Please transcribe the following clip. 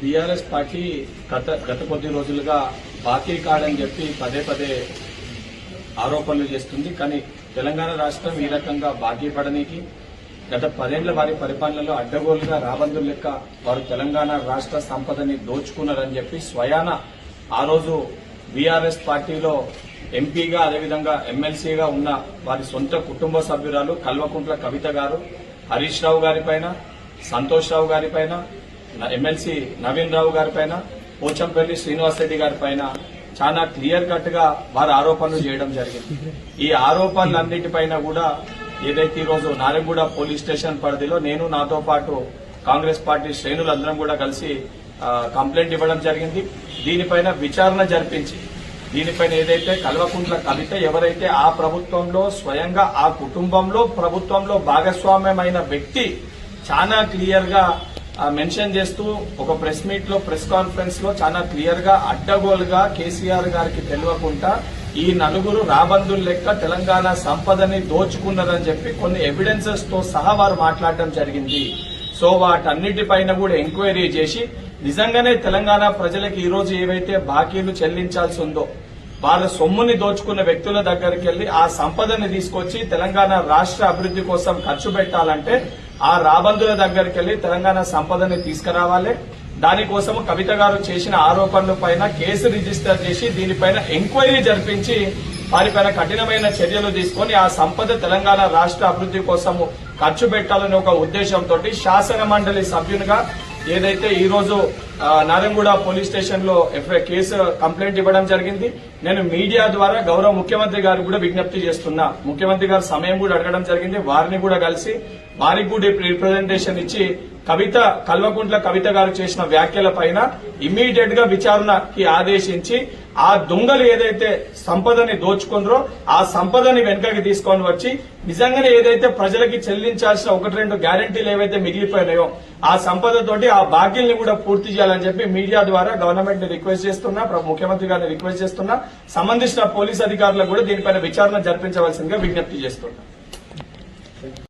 BRS party గత గత కొద్ది రోజులుగా బాకీ కాడని చెప్పి పదే పదే ఆరోపణలు చేస్తుంది. కానీ తెలంగాణ రాష్ట్రం ఈ రకంగా బాకీ పడనీకి గత పదేళ్ళ వారి పరిపాలనలో అడ్డగోలుగా రాబందులు లెక్క వారు తెలంగాణ రాష్ట్ర సంపదని దోచుకున్నారని చెప్పి స్వయాన ఆ రోజు బీఆర్ఎస్ పార్టీలో ఎంపీగా అదేవిధంగా ఎమ్మెల్సీగా ఉన్న వారి సొంత కుటుంబ సభ్యురాలు కల్వకుంట్ల కవిత గారు హరీష్ రావు గారిపైన సంతోష్ రావు గారిపైన ఎమ్మెల్సీ నవీన్ రావు గారిపైన పోచంపల్లి శ్రీనివాసరెడ్డి గారిపైన చాలా క్లియర్ కట్గా వారు ఆరోపణలు చేయడం జరిగింది. ఈ ఆరోపణలన్నిటిపైన కూడా ఏదైతే ఈ రోజు నారాయణగూడ పోలీస్ స్టేషన్ పరిధిలో నేను నాతో పాటు కాంగ్రెస్ పార్టీ శ్రేణులందరం కూడా కలిసి కంప్లైంట్ ఇవ్వడం జరిగింది. దీనిపైన విచారణ జరిపించి దీనిపైన ఏదైతే కల్వకుంట్ల కవిత ఎవరైతే ఆ ప్రభుత్వంలో స్వయంగా ఆ కుటుంబంలో ప్రభుత్వంలో భాగస్వామ్యమైన వ్యక్తి చాలా క్లియర్గా మెన్షన్ చేస్తూ ఒక ప్రెస్ మీట్లో ప్రెస్ కాన్ఫరెన్స్లో చాలా క్లియర్గా అడ్డగోలుగా కేసీఆర్ గారికి తెలియకుండా ఈ నలుగురు రాబందులు లెక్క తెలంగాణ సంపదని దోచుకున్నారని చెప్పి కొన్ని ఎవిడెన్సెస్తో సహా వారు మాట్లాడడం జరిగింది. సో వాటన్నిటిపైన కూడా ఎంక్వైరీ చేసి నిజంగానే తెలంగాణ ప్రజలకు ఈ రోజు ఏవైతే బాకీలు చెల్లించాల్సి ఉందో వాళ్ళ సొమ్ముని దోచుకున్న వ్యక్తుల దగ్గరికి వెళ్ళి ఆ సంపదని తీసుకొచ్చి తెలంగాణ రాష్ట్ర అభివృద్ధి కోసం ఖర్చు పెట్టాలంటే ఆ రాబందుల దగ్గరికి వెళ్ళి తెలంగాణ సంపదని తీసుకురావాలి. దానికోసం కవిత గారు చేసిన ఆరోపణల పైన కేసు రిజిస్టర్ చేసి దీనిపైన ఎంక్వైరీ జరిపించి వారిపైన కఠినమైన చర్యలు తీసుకొని ఆ సంపద తెలంగాణ రాష్ట్ర అభివృద్ధి కోసము ఖర్చు పెట్టాలనే ఒక ఉద్దేశంతో శాసన మండలి సభ్యునిగా ఏదైతే ఈ రోజు నారాయణగూడ పోలీస్ స్టేషన్లో ఎఫ్ఐ కేసు కంప్లైంట్ ఇవ్వడం జరిగింది నేను మీడియా ద్వారా గౌరవ ముఖ్యమంత్రి గారు కూడా విజ్ఞప్తి చేస్తున్నా. ముఖ్యమంత్రి గారు సమయం కూడా అడగడం జరిగింది వారిని కూడా కలిసి వారికి కూడా రిప్రజెంటేషన్ ఇచ్చి కవిత కల్వకుంట్ల కవిత గారు చేసిన వ్యాఖ్యల పైన ఇమ్మీడియట్గా విచారణకి ఆదేశించి ఆ దొంగలు ఏదైతే సంపదని దోచుకున్నారో ఆ సంపదని వెనకకి తీసుకొని వచ్చి నిజంగానే ఏదైతే ప్రజలకి చెల్లించాల్సిన ఒకటి రెండు గ్యారంటీలు ఏవైతే మిగిలిపోయినాయో ఆ సంపదతోటి ఆ బాకీల్ని కూడా పూర్తి చేయాలని చెప్పి మీడియా ద్వారా గవర్నమెంట్ని రిక్వెస్ట్ చేస్తున్నా ముఖ్యమంత్రి గారిని రిక్వెస్ట్ చేస్తున్నా సంబంధించిన పోలీస్ అధికారులకు కూడా దీనిపైన విచారణ జరిపించవలసిందిగా విజ్ఞప్తి చేస్తున్నా.